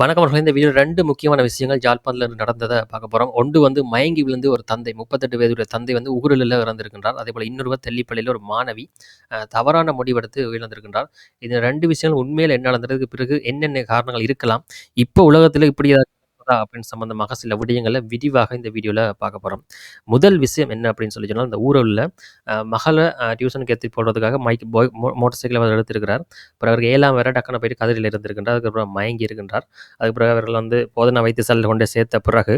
வணக்கம் அவர்களே. இந்த வீடியோ ரெண்டு முக்கியமான விஷயங்கள் ஜாழ்ப்பாணத்தில நடந்ததை பார்க்க போகிறோம் ஒன்று வந்து மயங்கி விழுந்து ஒரு தந்தை 38 வயதுடைய தந்தை வந்து உகுரிலில இறந்திருக்கின்றார். அதேபோல இன்னொருவர் தெல்லிப்பள்ளியில் ஒரு மாணவி தவறான முடிவெடுத்து உயிரிழந்திருக்கின்றார். இந்த ரெண்டு விஷயங்கள் உண்மையில் என்ன நடந்ததுக்கு பிறகு என்னென்ன காரணங்கள் இருக்கலாம்? இப்போ உலகத்தில் இப்படி ஏதாவது அப்படின்னு சம்மந்தமாக சில விடயங்களை விரிவாக இந்த வீடியோவில் பார்க்க போகிறோம் முதல் விஷயம் என்ன அப்படின்னு சொல்லி சொன்னால் இந்த ஊரில் மகளை டியூஷனுக்கு ஏற்றி போடுறதுக்காக மைக் போய் மோட்டர் மோட்டார் சைக்கிள் அவர் எடுத்திருக்கிறார். அப்புறம் அவருக்கு ஏழாம் வேற டக்குனு போயிட்டு கதிரில் இருந்திருக்கின்றார். அதுக்கப்புறம் மயங்கி இருக்கின்றார். அதுக்கு பிறகு அவர்கள் வந்து போதனா வைத்தியசாலையில் கொண்டு சேர்த்த பிறகு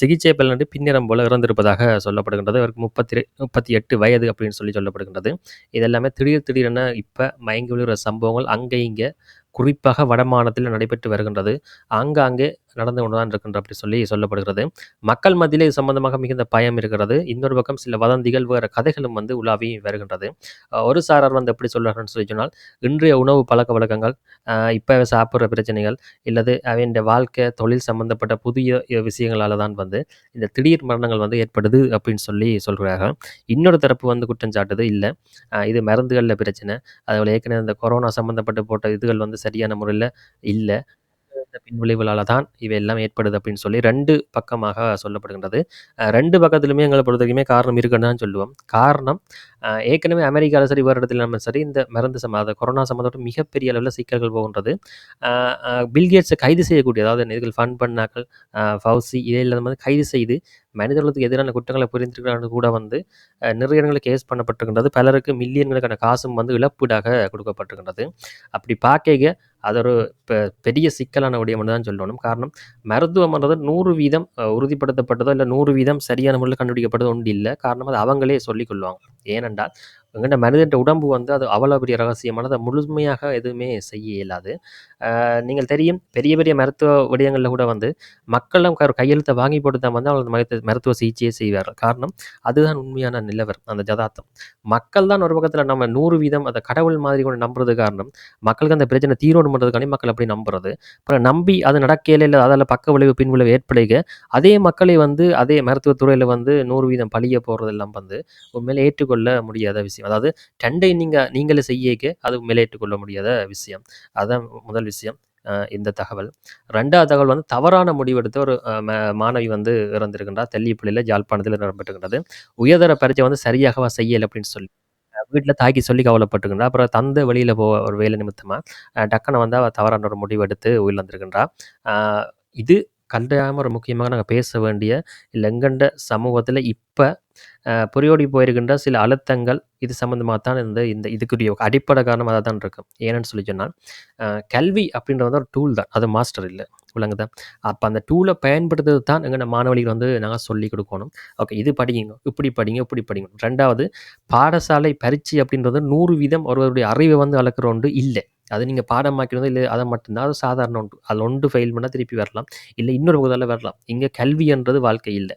சிகிச்சை பலனின்றி பின்னிறம் போல இறந்திருப்பதாக சொல்லப்படுகின்றது. அவருக்கு 32 38 வயது அப்படின்னு சொல்லி சொல்லப்படுகின்றது. இது எல்லாமே திடீர் திடீரென இப்போ மயங்கி விழுகிற சம்பவங்கள் அங்கே இங்கே குறிப்பாக வடமாநிலத்தில நடைபெற்று வருகின்றது. ஆங்காங்கே நடந்து கொண்டு தான் இருக்கின்ற அப்படி சொல்லி சொல்லப்படுகிறது. மக்கள் மத்தியில் இது சம்பந்தமாக மிகுந்த பயம் இருக்கிறது. இன்னொரு பக்கம் சில வதந்திகள், வேற கதைகளும் வந்து உலாவி வருகின்றது. ஒரு சாரார் வந்து எப்படி சொல்றாங்கன்னு சொல்லி சொன்னால், இன்றைய உணவு பழக்கவழக்கங்கள், வழக்கங்கள் இப்போ சாப்பிட்ற பிரச்சனைகள், இல்லது அவன் வாழ்க்கை, தொழில் சம்பந்தப்பட்ட புதிய விஷயங்களால் விஷயங்களால தான் வந்து இந்த திடீர் மரணங்கள் வந்து ஏற்படுது அப்படின்னு சொல்லி சொல்றார்கள். இன்னொரு தரப்பு வந்து குற்றம் சாட்டுது, இல்லை இது மருந்துகளில் பிரச்சனை. அதுபோல ஏற்கனவே இந்த கொரோனா சம்மந்தப்பட்டு போட்ட இதுகள் வந்து சரியான முறையில் இல்லை இந்த பின்விளைவுகளால் தான் இவை எல்லாம் ஏற்படுது அப்படின்னு சொல்லி ரெண்டு பக்கமாக சொல்லப்படுகின்றது. ரெண்டு 2 பக்கத்திலுமே பொறுத்த பொறுத்தவரைக்குமே காரணம் இருக்குன்னு தான் சொல்லுவோம். காரணம் ஏற்கனவே அமெரிக்காவில் சரி, வேற நம்ம சரி இந்த மருந்து சம்ம அத கொரோனா சம்மந்தோட மிகப்பெரிய அளவில் சிக்கல்கள் போகின்றது. பில்கேட்ஸை கைது செய்யக்கூடிய அதாவது இதுகள் ஃபண்ட் பண்ணாக்கள், ஃபவுசி இதை இல்லாத மாதிரி கைது செய்து மனிதர்களுக்கு எதிரான குற்றங்களை புரிந்திருக்கிறாங்க கூட வந்து நிறைய இடங்களில் கேஸ் பண்ணப்பட்டிருக்கின்றது. பலருக்கு மில்லியன்களுக்கான காசும் வந்து இழப்பீடாக கொடுக்கப்பட்டிருக்கின்றது. அப்படி பார்க்க அது ஒரு பெ பெரிய சிக்கலான விடயம்னு தான் சொல்லணும். காரணம் மருத்துவம்ன்றது நூறு வீதம் உறுதிப்படுத்தப்பட்டதோ, இல்லை நூறு வீதம் சரியான முறையில் கண்டுபிடிக்கப்பட்டதோ ஒன்று இல்லை காரணம் அது அவங்களே சொல்லிக் கொள்வாங்க. ஏனென்றால், எங்கள்ட மனிதன் உடம்பு வந்து அது அவ்வளோ பெரிய ரகசியமானது. முழுமையாக எதுவுமே செய்ய இயலாது. நீங்கள் தெரியும் பெரிய பெரிய மருத்துவ விடயங்களில் கூட வந்து மக்களும் கையெழுத்தை வாங்கி போட்டு தான் வந்து அவங்க மருத்து மருத்துவ சிகிச்சையை செய்வார் காரணம் அதுதான் உண்மையான நிலவர் அந்த ஜதார்த்தம். மக்கள் தான் ஒரு பக்கத்தில் நம்ம நூறு வீதம் அதை கடவுள் மாதிரி கூட நம்புறது காரணம், மக்களுக்கு அந்த பிரச்சனை தீரணும்ன்றதுக்காண்டி மக்கள் அப்படி நம்புறது. அப்புறம் நம்பி அது நடக்கையில இல்லை அதில் பக்க விளைவு, பின்விளைவு ஏற்படுக அதே மக்களை வந்து அதே மருத்துவத்துறையில் வந்து 100% பழிய போகிறதெல்லாம் வந்து உண்மையிலே ஏற்றுக்கொள்ள முடியாத விஷயம். அதாவது டெண்டை நீங்கள் நீங்களே செய்யக்க அது உண்மையிலே ஏற்றுக்கொள்ள முடியாத விஷயம். அதான் முதல் விஷயம். இந்த தகவல். ரெண்டாவது தகவல் வந்து தவறான முடிவெடுத்த ஒரு ம மாணவி வந்து இறந்திருக்கின்றார். தெல்லிப்பள்ளியில் ஜாழ்ப்பாணத்தில் இடம்பெற்றிருக்கின்றது. உயர்தர பரீட்சை வந்து சரியாகவா செய்யலை அப்படின்னு சொல்லி வீட்டில் தாக்கி சொல்லி கவலைப்பட்டுக்கின்றா அப்புறம் தந்தை வெளியில் போ ஒரு வேலை நிமித்தமாக டக்குன்னு வந்து அவள் தவறான ஒரு முடிவெடுத்து உயிரிழந்திருக்கின்றா. அ இது கண்டாமல் ஒரு முக்கியமாக நாங்கள் பேச வேண்டிய, இல்லை எங்கண்ட சமூகத்தில் இப்போ புரியோடி போயிருக்கின்ற சில அழுத்தங்கள், இது சம்மந்தமாக தான் இந்த இந்த இதுக்குரிய அடிப்படை காரணம் அதாக தான் இருக்கும். ஏன்னு சொல்லி சொன்னால் கல்வி அப்படின்றது வந்து ஒரு டூல் தான். அது மாஸ்டர் இல்லை விளங்குதா? அப்போ அந்த டூலை பயன்படுத்துறது தான் எங்கள் மாணவர்கள் வந்து நாங்கள் சொல்லிக் கொடுக்கணும் ஓகே இது படிங்க, இப்படி படிங்க, இப்படி படிங்க. ரெண்டாவது பாடசாலை பரீட்சை அப்படின்றது 100% ஒருவருடைய அறிவை வந்து வளர்க்குற ஒன்று இல்லை அது நீங்கள் பாடமாக்கிறதோ இல்லை அதை மட்டும் தான். அது சாதாரண ஒன்று. அதில் ஒன்று ஃபெயில் பண்ணால் திருப்பி வரலாம். இல்லை இன்னொரு பகுதியில் வரலாம். இங்கே கல்வின்றது வாழ்க்கை இல்லை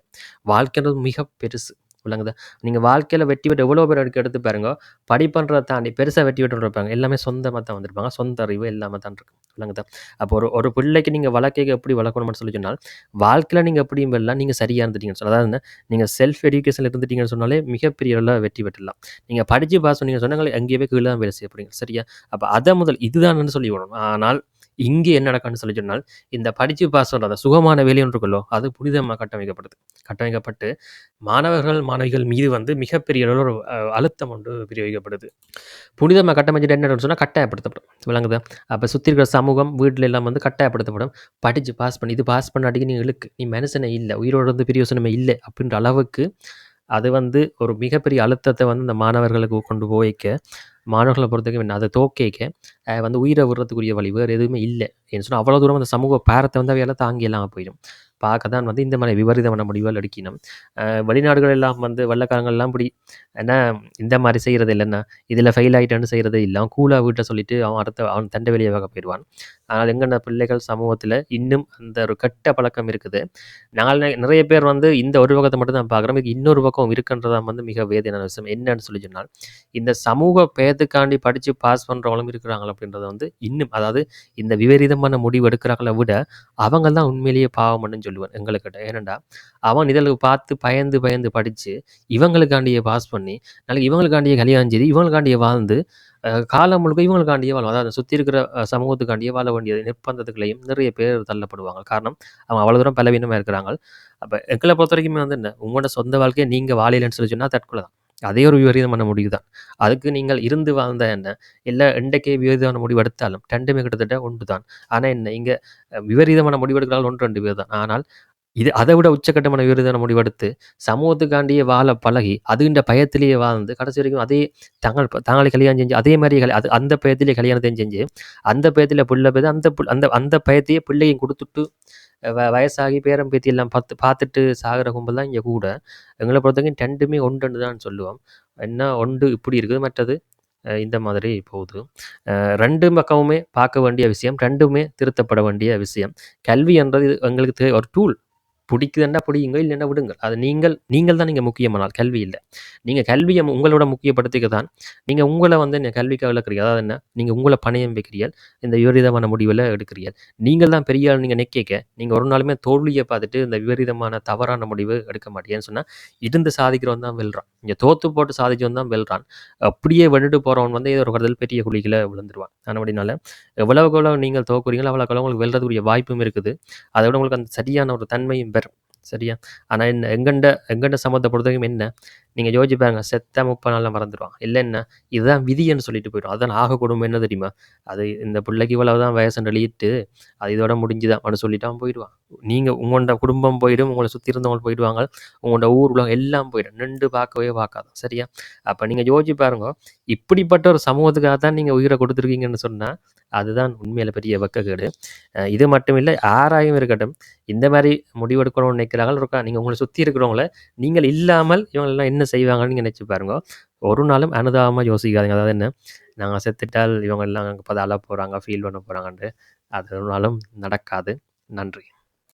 வாழ்க்கைன்றது மிக பெருசு. விளங்குதா? நீங்கள் வாழ்க்கையில் வெட்டி விட்டு எவ்வளோ பேர் எடுக்க எடுத்து பாருங்க. படிப்புன்றத தாண்டி பெருசாக வெட்டி விட்டு இருப்பாங்க. எல்லாமே சொந்தமாக தான் வந்திருப்பாங்க. சொந்த அறிவு எல்லாமே தான் இருக்கும். விளங்குதா? அப்போ ஒரு ஒரு பிள்ளைக்கு நீங்கள் வளர்க்கைக எப்படி வளர்க்கணும்னு சொல்லி சொன்னால், வாழ்க்கையில் நீங்கள் எப்படியும் வெல்லலாம். நீங்கள் சரியாக இருந்துட்டீங்கன்னு சொல்லி அதாவது நீங்கள் செல்ஃப் எஜுகேஷனில் இருந்துட்டீங்கன்னு சொன்னாலே மிகப்பெரிய அளவில் வெற்றி பெற்றலாம் நீங்கள் படித்து பாஸ் சொன்னீங்க சொன்னாங்களே அங்கேயே போயில்தான் தான் வேலை செய்யப்படுங்க சரியா? அப்போ அதை முதல் இதுதான்னு சொல்லி விடணும். ஆனால் இங்கே என்ன நடக்கும்னு சொல்லி சொன்னால், இந்த படிச்சு பாஸ் பண்ற அந்த சுகமான வேலை ஒன்று இருக்குல்லோ, அது புனிதமாக கட்டமைக்கப்படுது. கட்டமைக்கப்பட்டு மாணவர்கள், மாணவிகள் மீது வந்து மிகப்பெரிய அளவில் ஒரு அழுத்தம் ஒன்று பிரயோகிக்கப்படுது. புனிதமாக கட்டமைச்சிட்டு என்ன சொன்னால் கட்டாயப்படுத்தப்படும். விளங்குதா? அப்போ சுற்றி இருக்கிற சமூகம், வீட்டில் எல்லாம் வந்து கட்டாயப்படுத்தப்படும். படித்து பாஸ் பண்ணி இது பாஸ் பண்ணாட்டிக்கு நீ இழுக்கு. நீ மனுஷனே இல்லை உயிரோட இருந்து பிரயோசனமே இல்லை அப்படின்ற அளவுக்கு அது வந்து ஒரு மிகப்பெரிய அழுத்தத்தை வந்து இந்த மாணவர்களுக்கு கொண்டு போய்க்க, மாணவர்களை பொறுத்தவரைக்கும் என்ன அதை தோக்கேக்க வந்து உயிரை விடுறதுக்குரிய வழி வேறு எதுவுமே இல்லை ஏன்னு சொன்னா அவ்வளோ தூரம் அந்த சமூக பேரத்தை வந்து அவையால தாங்கி எல்லாம் போயிடும் பார்க்க தான் வந்து இந்த மாதிரி விபரீதமான முடிவுகள் எடுக்கணும். வெளிநாடுகள் எல்லாம் வந்து வெள்ளக்காரங்கள்லாம் இப்படி என்ன இந்த மாதிரி செய்கிறது இல்லைன்னா இதில் ஃபெயில் ஆகிட்டேன்னு செய்கிறது இல்லை அவன் கூலா வீட்ல சொல்லிட்டு அவன் அடுத்த அவன் தண்ட வெளியே பார்க்க போயிடுவான் ஆனால் எங்கன பிள்ளைகள் சமூகத்தில் இன்னும் அந்த ஒரு கெட்ட பழக்கம் இருக்குது. நாலு நிறைய பேர் வந்து இந்த ஒரு பக்கத்தை மட்டும் தான் பார்க்குறோம். இன்னொரு பக்கம் இருக்குன்றதான் வந்து மிக வேதனையான விஷயம். என்னன்னு சொல்லி சொன்னால், இந்த சமூக பேத்துக்காண்டி படித்து பாஸ் பண்ணுறவங்களும் இருக்கிறாங்க அப்படின்றது வந்து இன்னும் அதாவது இந்த விபரீதமான முடிவு எடுக்கிறாங்கள விட, அவங்க தான் உண்மையிலேயே பாவம்ன்னு சொல்லுவேன் எங்களுக்கிட்ட. ஏனண்டா அவன் இதழுக்கு பார்த்து பயந்து பயந்து படிச்சு, இவங்களுக்காண்டியே பாஸ் பண்ணி, நாளைக்கு இவங்களுக்காண்டியே கல்யாணம் செய்து, இவங்களுக்காண்டியே வாழ்ந்து, காலம் முழுக்க இவங்களுக்காண்டியே வாழும் அதாவது சுற்றி இருக்கிற சமூகத்துக்காண்டியே வாழ வேண்டிய நிர்பந்தத்துக்குள்ளேயும் நிறைய பேர் தள்ளப்படுவாங்க. காரணம் அவங்க அவ்வளோ தூரம் பலவீனமாக இருக்கிறாங்க. அப்போ எங்களை பொறுத்த வரைக்குமே வந்து என்ன உங்களோட சொந்த வாழ்க்கையை நீங்கள் வாழையிலன்னு சொல்லி சொன்னால் தற்கொலை தான் அதே ஒரு விபரீதமான முடிவு தான் அதுக்கு நீங்கள் இருந்து வாழ்ந்த என்ன? இல்லை இன்றைக்கே விபரீதமான முடிவு எடுத்தாலும் ரெண்டுமே கிட்டத்தட்ட ஒன்று தான் ஆனால் என்ன? இங்கே விபரீதமான முடிவு எடுக்கிறார்கள் ஒன்று ரெண்டு பேர் தான் ஆனால் இது அதை விட உச்சக்கட்டமான விபரீதமான முடிவெடுத்து சமூகத்துக்காண்டியே வாழ பழகி அதுகின்ற பயத்திலேயே வாழ்ந்து கடைசி வரைக்கும் அதே தங்கள் தாங்களே கல்யாணம் செஞ்சு அதே மாதிரி கல்யா- அது அந்த பயத்திலேயே கல்யாணத்தையும் செஞ்சு அந்த பயத்தில் பிள்ளை பேர் அந்த அந்த அந்த பயத்தையே பிள்ளையும் கொடுத்துட்டு வ- வயசாகி பேரம் பேத்தி எல்லாம் பார்த்து பார்த்துட்டு சாகிற கும்பல் தான் இங்கே கூட. எங்களை பொறுத்தவரைக்கும் ரெண்டுமே ஒன்றுன்னு தான் சொல்லுவோம். என்ன ஒன்று இப்படி இருக்குது மற்றது இந்த மாதிரி போகுது. ரெண்டு பக்கமுமே பார்க்க வேண்டிய விஷயம் ரெண்டுமே திருத்தப்பட வேண்டிய விஷயம். கல்வி என்றது இது எங்களுக்கு ஒரு டூல் பிடிக்குதுன்னா பிடிங்க இல்லைன்னா விடுங்க. அது நீங்கள் நீங்கள் தான் நீங்கள் முக்கியமானால் கல்வி இல்லை. நீங்கள் கல்வியை உங்களோட முக்கியப்படுத்திக்க தான் நீங்கள் உங்களை வந்து நீங்கள் கல்விக்காக இழக்கிறீங்க அதாவது என்ன? நீங்கள் உங்களை பணையம் வைக்கிறீர்கள். இந்த விபரீதமான முடிவில் எடுக்கிறீர்கள். நீங்கள் தான் பெரிய ஆள் நீங்கள் நிற்க நீங்கள் ஒரு நாளுமே தோல்வியை பார்த்துட்டு இந்த விபரீதமான தவறான முடிவு எடுக்க மாட்டேன்னு சொன்னால் இருந்து சாதிக்கிறவன் தான் வெல்றான். இங்கே தோத்து போட்டு சாதிச்சவன் தான் வெல்றான். அப்படியே விழுந்துட்டு போகிறவன் வந்து ஏதோ ஒரு கடல் பெரிய குழிகளை விழுந்துருவான். அப்படினால எவ்வளவுக்கு எவ்வளவு நீங்கள் தோக்குறீங்களோ அவ்வளோக்கு எவ்வளவு உங்களுக்கு வெல்றதுக்குரிய வாய்ப்பும் இருக்குது. அதை விட உங்களுக்கு அந்த சரியான ஒரு தன்மையும் பேர் சரியா? ஆனால் என்ன எங்கண்ட எங்கண்ட சம்மந்தத்தை பொறுத்த வரைக்கும் என்ன? நீங்கள் யோசிச்சு பாருங்க செத்த முப்பது நாளில் மறந்துடுவான் இல்லை என்ன இதுதான் விதின்னு சொல்லிட்டு போயிடும். அதுதான் ஆக என்ன தெரியுமா? அது இந்த பிள்ளைக்கு இவ்வளவு தான் வயசு எழுதிட்டு அது இதோட முடிஞ்சுதான். அப்படின்னு சொல்லிட்டு அவன் போயிடுவான். நீங்கள் உங்களோட குடும்பம் போயிடும் உங்களை சுற்றி இருந்தவங்க போயிடுவாங்க உங்களோட ஊர் உலகம் எல்லாம் போயிடும். நின்று பார்க்கவே பார்க்காது சரியா? அப்போ நீங்கள் யோசிச்சு பாருங்க இப்படிப்பட்ட ஒரு சமூகத்துக்காக தான் நீங்கள் உயிரை கொடுத்துருக்கீங்கன்னு சொன்னால் அதுதான் உண்மையில் பெரிய வெக்கக்கேடு. இது மட்டும் இல்லை ஆராயும் இருக்கட்டும் இந்த மாதிரி முடிவெடுக்கணும்னு நினைக்கிறாங்க இருக்கா நீங்கள் உங்களை சுற்றி இருக்கிறவங்கள நீங்கள் இல்லாமல் இவங்களெல்லாம் என்ன செய்வாங்கன்னு நீங்கள் நினச்சி பாருங்க. ஒரு நாளும் அனுதாபமாக யோசிக்காதீங்க அதாவது என்ன நாங்கள் செத்துட்டால் இவங்க எல்லாம் அங்கே பதால போகிறாங்க ஃபீல் பண்ண போகிறாங்கன்ட்டு அது ஒரு நாளும் நடக்காது. நன்றி.